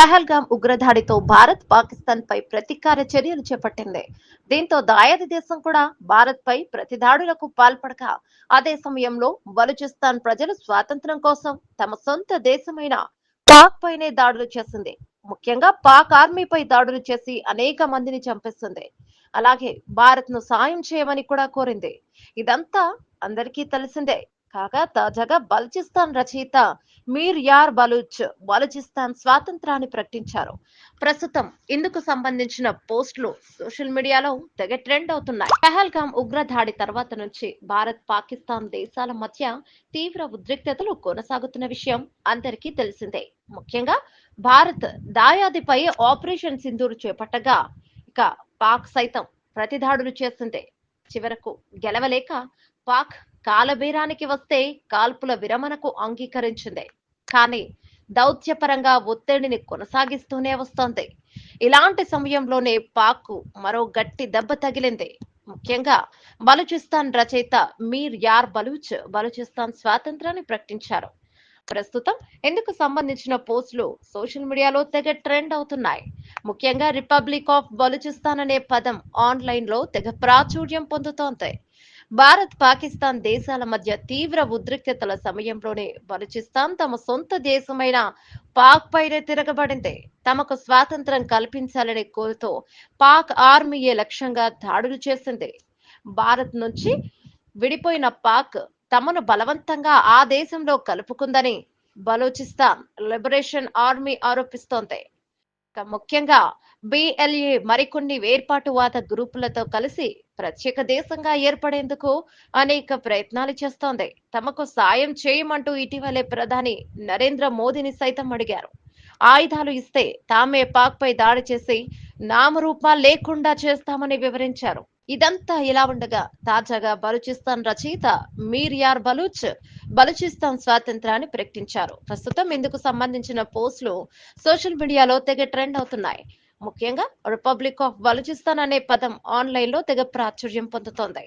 పహల్గామ్ ఉగ్రదాడితో భారత్ పాకిస్తాన్ పై ప్రతీకార చర్యలు చేపట్టింది. దీంతో దాయాది దేశం కూడా భారత్ పై ప్రతిదాడులకు పాల్పడక అదే సమయంలో బలుచిస్తాన్ ప్రజలు స్వాతంత్రం కోసం తమ సొంత దేశమైన పాక్ పైనే దాడులు చేసింది. ముఖ్యంగా పాక్ ఆర్మీపై దాడులు చేసి అనేక మందిని చంపేస్తుంది అలాగే భారత్ను సాయం చేయమని కూడా కోరింది. ఇదంతా అందరికీ తెలిసిందే. కాగా తాజాగా బలుచిస్తాన్ రచయిత మీర్ యార్ బలూచ్ బలుచిస్తాన్ స్వాతంత్రాన్ని ప్రకటించారు. ప్రస్తుతం ఇందుకు సంబంధించిన పోస్టులు సోషల్ మీడియాలో తెగ ట్రెండ్ అవుతున్నాయి. పహల్గాం ఉగ్ర దాడి తర్వాత నుంచి భారత్ పాకిస్తాన్ దేశాల మధ్య తీవ్ర ఉద్రిక్తతలు కొనసాగుతున్న విషయం అందరికీ తెలిసిందే. ముఖ్యంగా భారత్ దాయాదిపై ఆపరేషన్ సింధూరు చేపట్టగా ఇక పాక్ సైతం ప్రతిదాడులు చేసిందే చివరకు గెలవలేక పాక్ కాలబేరానికి వస్తే కాల్పుల విరమణకు అంగీకరించింది. కానీ దౌత్యపరంగా ఒత్తిడిని కొనసాగిస్తూనే వస్తోంది. ఇలాంటి సమయంలోనే పాక్ మరో గట్టి దెబ్బ తగిలింది. ముఖ్యంగా బలూచిస్తాన్ రచయిత మీర్ యార్ బలూచ్ బలూచిస్తాన్ స్వాతంత్రాన్ని ప్రకటించారు. ప్రస్తుతం ఇందుకు సంబంధించిన పోస్టులు సోషల్ మీడియాలో తెగ ట్రెండ్ అవుతున్నాయి. ముఖ్యంగా రిపబ్లిక్ ఆఫ్ బలూచిస్తాన్ అనే పదం ఆన్లైన్లో తెగ ప్రాచుర్యం పొందుతోంది. భారత్ పాకిస్తాన్ దేశాల మధ్య తీవ్ర ఉద్రిక్తతల సమయంలోనే బలుచిస్తాన్ తమ సొంత దేశమైన పాక్ పైనే తిరగబడింది. తమకు స్వాతంత్రం కల్పించాలనే కోరుతో పాక్ ఆర్మీయే లక్ష్యంగా దాడులు చేసింది. భారత్ నుంచి విడిపోయిన పాక్ తమను బలవంతంగా ఆ దేశంలో కలుపుకుందని బలోచిస్తాన్ లిబరేషన్ ఆర్మీ ఆరోపిస్తోంది. ముఖ్యంగా బిఎల్ఏ మరికొన్ని వేర్పాటువాద గ్రూపులతో కలిసి ప్రత్యేక దేశంగా ఏర్పడేందుకు అనేక ప్రయత్నాలు చేస్తోంది. తమకు సాయం చేయమంటూ ఇటీవలే ప్రధాని నరేంద్ర మోదీని సైతం అడిగారు. ఆయుధాలు ఇస్తే తామే పాక్ పై దాడి చేసి నామరూపాలు లేకుండా చేస్తామని వివరించారు. ఇదంతా ఇలా ఉండగా తాజాగా బలూచిస్తాన్ రచయిత మీర్యార్ బలూచ్ బలూచిస్తాన్ స్వాతంత్రాన్ని ప్రకటించారు. ప్రస్తుతం ఇందుకు సంబంధించిన పోస్టులు సోషల్ మీడియాలో తెగ ట్రెండ్ అవుతున్నాయి. ముఖ్యంగా రిపబ్లిక్ ఆఫ్ బలూచిస్తాన్ అనే పదం ఆన్లైన్లో తెగ ప్రాచుర్యం పొందుతోంది.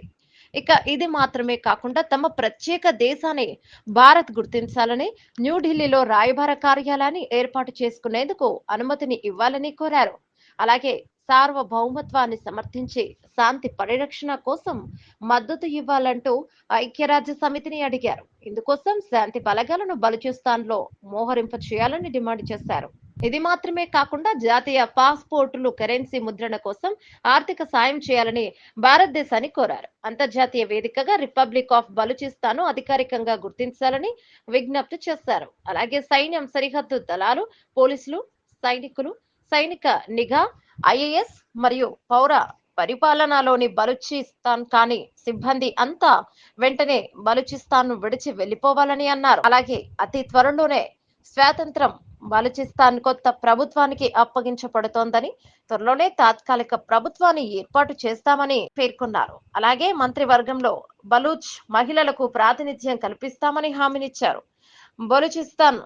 ఇక ఇది మాత్రమే కాకుండా తమ ప్రత్యేక దేశాన్ని భారత్ గుర్తించాలని న్యూఢిల్లీలో రాయబార కార్యాలయాన్ని ఏర్పాటు చేసుకునేందుకు అనుమతిని ఇవ్వాలని కోరారు. అలాగే సార్వభౌమత్వాన్ని సమర్థించి శాంతి పరిరక్షణ కోసం మద్దతు ఇవ్వాలంటూ ఐక్యరాజ్య సమితిని అడిగారు. ఇందుకోసం శాంతి బలగాలను బలుచిస్తాన్లో మోహరింప చేయాలని డిమాండ్ చేశారు. ఇది మాత్రమే కాకుండా జాతీయ పాస్పోర్టులు కరెన్సీ ముద్రణ కోసం ఆర్థిక సాయం చేయాలని భారతదేశాన్ని కోరారు. అంతర్జాతీయ వేదికగా రిపబ్లిక్ ఆఫ్ బలూచిస్తాన్ అధికారికంగా గుర్తించాలని విజ్ఞప్తి చేశారు. అలాగే సైన్యం సరిహద్దు దళాలు పోలీసులు సైనికులు సైనిక నిఘా ఐఏఎస్ మరియు పౌర పరిపాలనలోని బలూచిస్తాన్ కాని సిబ్బంది అంతా వెంటనే బలూచిస్తాన్ విడిచి వెళ్ళిపోవాలని అన్నారు. అలాగే అతి త్వరలోనే స్వాతంత్రం బలూచిస్తాన్ కొత్త ప్రభుత్వానికి అప్పగించబడుతోందని త్వరలోనే తాత్కాలిక ప్రభుత్వాన్ని ఏర్పాటు చేస్తామని పేర్కొన్నారు. అలాగే మంత్రివర్గంలో బలూచ్ మహిళలకు ప్రాతినిధ్యం కల్పిస్తామని హామీనిచ్చారు. బలూచిస్తాన్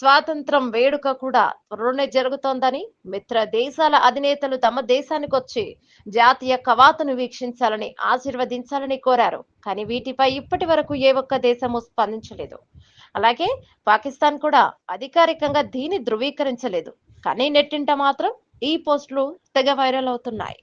స్వాతంత్రం వేడుక కూడా త్వరలోనే జరుగుతోందని మిత్ర దేశాల అధినేతలు తమ దేశానికి వచ్చి జాతీయ కవాతును వీక్షించాలని ఆశీర్వదించాలని కోరారు. కానీ వీటిపై ఇప్పటి వరకు ఏ ఒక్క దేశము స్పందించలేదు. అలాగే పాకిస్తాన్ కూడా అధికారికంగా దీన్ని ధృవీకరించలేదు. కానీ నెట్టింట మాత్రం ఈ పోస్టులు తెగ వైరల్ అవుతున్నాయి.